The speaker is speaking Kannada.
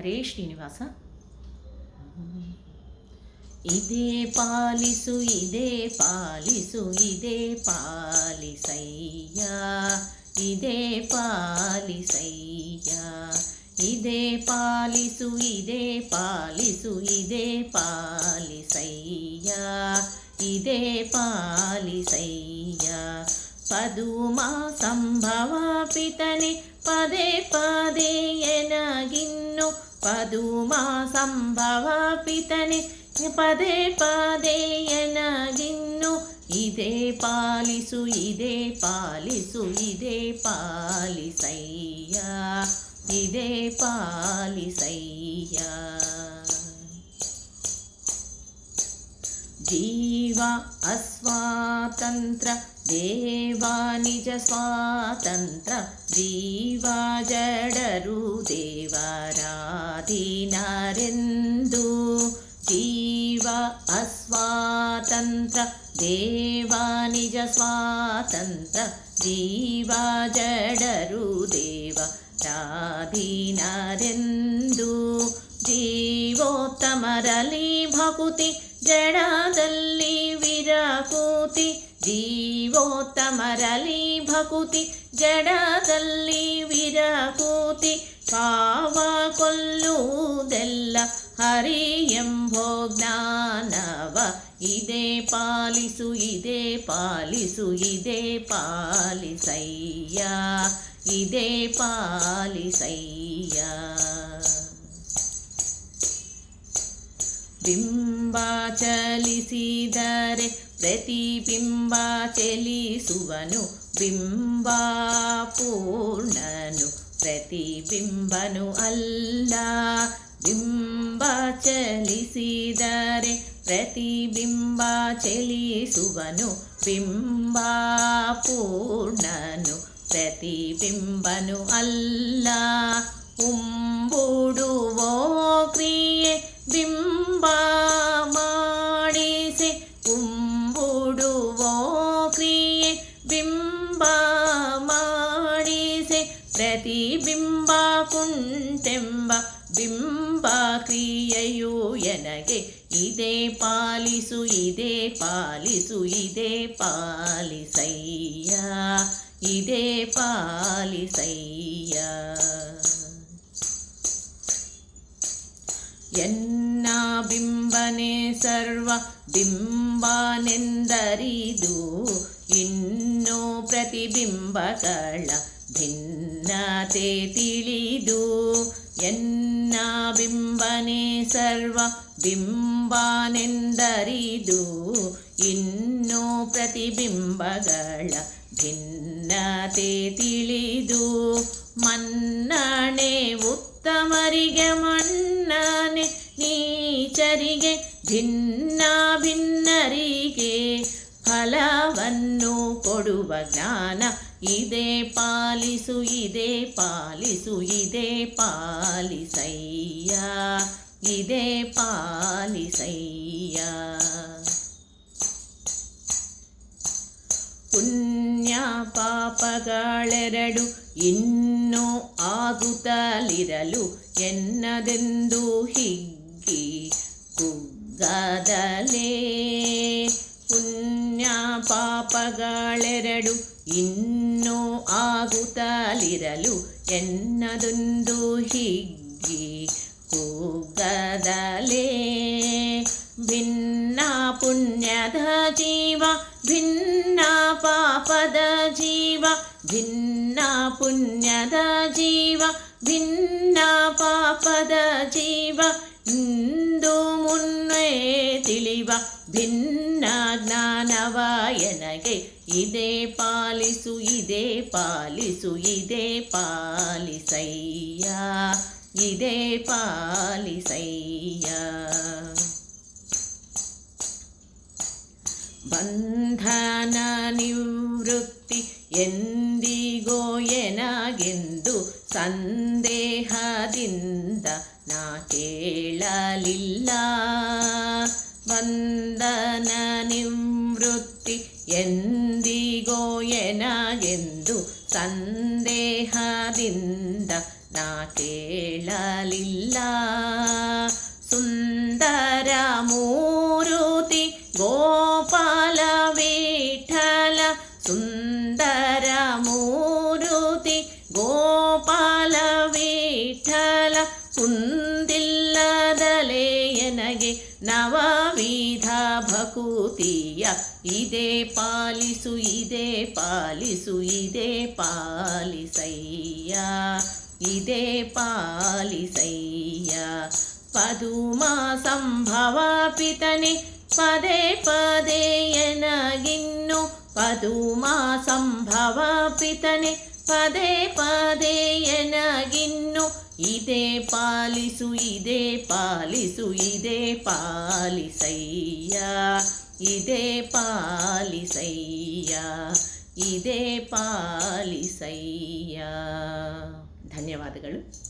ಹರೇ ಶ್ರೀನಿವಾಸ ಇದೇ ಪಾಲಿಸು ಇದೇ ಪಾಲಿಸು ಇದೇ ಪಾಲಿಸಯ್ಯ ಇದೇ ಪಾಲಿಸಯ್ಯ ಇದೇ ಪಾಲಿಸು ಇದೇ ಪಾಲಿಸು ಇದೇ ಪಾಲಿಸಯ್ಯ ಇದೇ ಪಾಲಿಸಯ್ಯ ಪದುಮಾ ಸಂಭವ ಪಿತನೆ ಪದೇ ಪದೇ ಪದುಮಾ ಸಂಭವ ಪಿತನೆ ಪದೇ ಪದೇಯನಗಿನ್ನು ಇದೇ ಪಾಲಿಸು ಇದೇ ಪಾಲಿಸು, ಇದೇ ಪಾಲಿಸಯ್ಯ ಇದೇ ಪಾಲಿಸಯ್ಯ. ಜೀವ ಅಸ್ವಾತಂತ್ರ, ದೇವಾ ನಿಜ ಸ್ವಾತಂತ್ರ, ಜೀವ ಜಡರು ದೇವರಾಧೀನರೆಂದು ಜೀವ ಅಸ್ವಾತಂತ್ರ ದೇವ ನಿಜ ಸ್ವಾತಂತ್ರ ಜೀವ ಜಡರು ದೇವ ರಾಧೀನರೆಂದು ಜೀವೋತ್ತಮರಲಿ ಭಕುತಿ ಜಡದಲ್ಲಿ ವಿರಕೂತಿ ಜೀವೋತ್ತಮರಲಿ ಭಕುತಿ ಜಡದಲ್ಲಿ ವಿರಕೂತಿ ಕಾವ ಕೊಲ್ಲುವುದೆಲ್ಲ ಹರಿ ಎಂಬೋ ಜ್ಞಾನವ, ಇದೇ ಪಾಲಿಸು ಇದೇ ಪಾಲಿಸು, ಇದೇ ಪಾಲಿಸಯ್ಯ ಇದೇ ಪಾಲಿಸಯ್ಯ. ಬಿಂಬ ಚಲಿಸಿದರೆ ಪ್ರತಿಬಿಂಬ ಚಲಿಸುವನು, ಬಿಂಬ ಪೂರ್ಣನು, ಪ್ರತಿಬಿಂಬನು ಅಲ್ಲ ಬಿಂಬ ಚಲಿಸಿದರೆ ಪ್ರತಿಬಿಂಬ ಚಲಿಸುವನು ಬಿಂಬ ಪೂರ್ಣನು ಪ್ರತಿಬಿಂಬನು ಅಲ್ಲ. ಉಂಬುಡುವೋ ಕ್ರಿಯೆ, ಬಿಂಬ ಮಾಡಿಸಿ. ಉಂಬುಡುವೋ ಕ್ರಿಯೆ, ಬಿಂಬ ಮಾಡಿಸಿ. ಪ್ರತಿಬಿಂಬ ಕುಂಟೆಂಬ ಬಿಂಬ ಕ್ರಿಯೆಯು ಎನಗೆ, ಇದೇ ಪಾಲಿಸು ಇದೇ ಪಾಲಿಸು, ಇದೇ ಪಾಲಿಸಯ್ಯ ಇದೇ ಪಾಲಿಸಯ್ಯ. ಎನ್ನ ಬಿಂಬನೆ ಸರ್ವ ಬಿಂಬನೆಂದರಿದು, ಇನ್ನು ಪ್ರತಿಬಿಂಬಗಳ ಭಿನ್ನತೆ ತಿಳಿದು ಬಿಂಬನೆ ಸರ್ವ ಬಿಂಬನೆಂದರಿದು ಇನ್ನೂ ಪ್ರತಿಬಿಂಬಗಳ ಭಿನ್ನತೆ ತಿಳಿದು ಮನ್ನಣೆ ಉತ್ತಮರಿಗೆ ಮನ್ನಣೆ ನೀಚರಿಗೆ ಭಿನ್ನ ಭಿನ್ನರಿಗೆ ಫಲವನ್ನು ಕೊಡುವ ಜ್ಞಾನ ಇದೇ ಪಾಲಿಸು ಇದೇ ಪಾಲಿಸು, ಇದೇ ಪಾಲಿಸಯ್ಯ ಇದೇ ಪಾಲಿಸಯ್ಯ. ಪುಣ್ಯ ಪಾಪಗಳೆರಡು ಇನ್ನು ಆಗುತ್ತಲಿರಲು ಎನ್ನದೆಂದು ಹಿಗ್ಗಿ ಕುಗ್ಗದಲೇ. ಪುಣ್ಯ ಪಾಪಗಳೆರಡು ಇನ್ನೂ ಆಗುತ್ತಲಿರಲು ಎನ್ನದೊಂದು ಹಿಗ್ಗಿ ಕೂಗದಲೇ ಭಿನ್ನ ಪುಣ್ಯದ ಜೀವ ಭಿನ್ನ ಪಾಪದ ಜೀವ ಭಿನ್ನ ಪುಣ್ಯದ ಜೀವ ಭಿನ್ನ ಪಾಪದ ಜೀವ ಇಂದು ಮುನ್ನೆ ತಿಳಿವ ಭಿನ್ನ ಜ್ಞಾನವ ಎನಗೆ ಇದೇ ಪಾಲಿಸು ಇದೇ ಪಾಲಿಸು, ಇದೇ ಪಾಲಿಸಯ್ಯ ಇದೇ ಪಾಲಿಸಯ್ಯ. ಬಂಧನ ನಿವೃತ್ತಿ ಎಂದಿಗೋ ಎನಗೆಂದು ಸಂದೇಹದಿಂದ ನಾ ಕೇಳಲಿಲ್ಲ. ಬಂಧನ ನಿವೃತ್ತಿ ಎನಗೆಂದು ಸಂದೇಹದಿಂದ ನಾ ಕೇಳಲಿಲ್ಲ ಸುಂದರ ಮೂರುತಿ ಗೋಪಾಲ ವಿಠಲ ಸುಂದರ ಮೂರುತಿ ಗೋಪಾಲ ವಿಠಲ ಕುಂದಿಲ್ಲದಲೇ ಎನಗೆ ನವವಿಧ ಭಕುತಿಯ ಇದೇ ಪಾಲಿಸು ಇದೇ ಪಾಲಿಸು, ಇದೇ ಪಾಲಿಸಯ್ಯ ಇದೇ ಪಾಲಿಸಯ್ಯ. ಪದುಮ ಸಂಭವ ಪಿತನೆ, ಪದೇ ಪದೇ ಎನಗಿನ್ನು. ಪದುಮ ಸಂಭವ ಪಿತನೆ, ಪದೇ ಪದೇ ಎನಗಿನ್ನು. ಇದೇ ಪಾಲಿಸು ಇದೇ ಪಾಲಿಸು, ಇದೇ ಪಾಲಿಸಯ್ಯ. ಇದೇ ಪಾಲಿಸಯ್ಯ ಇದೇ ಪಾಲಿಸಯ್ಯ ಧನ್ಯವಾದಗಳು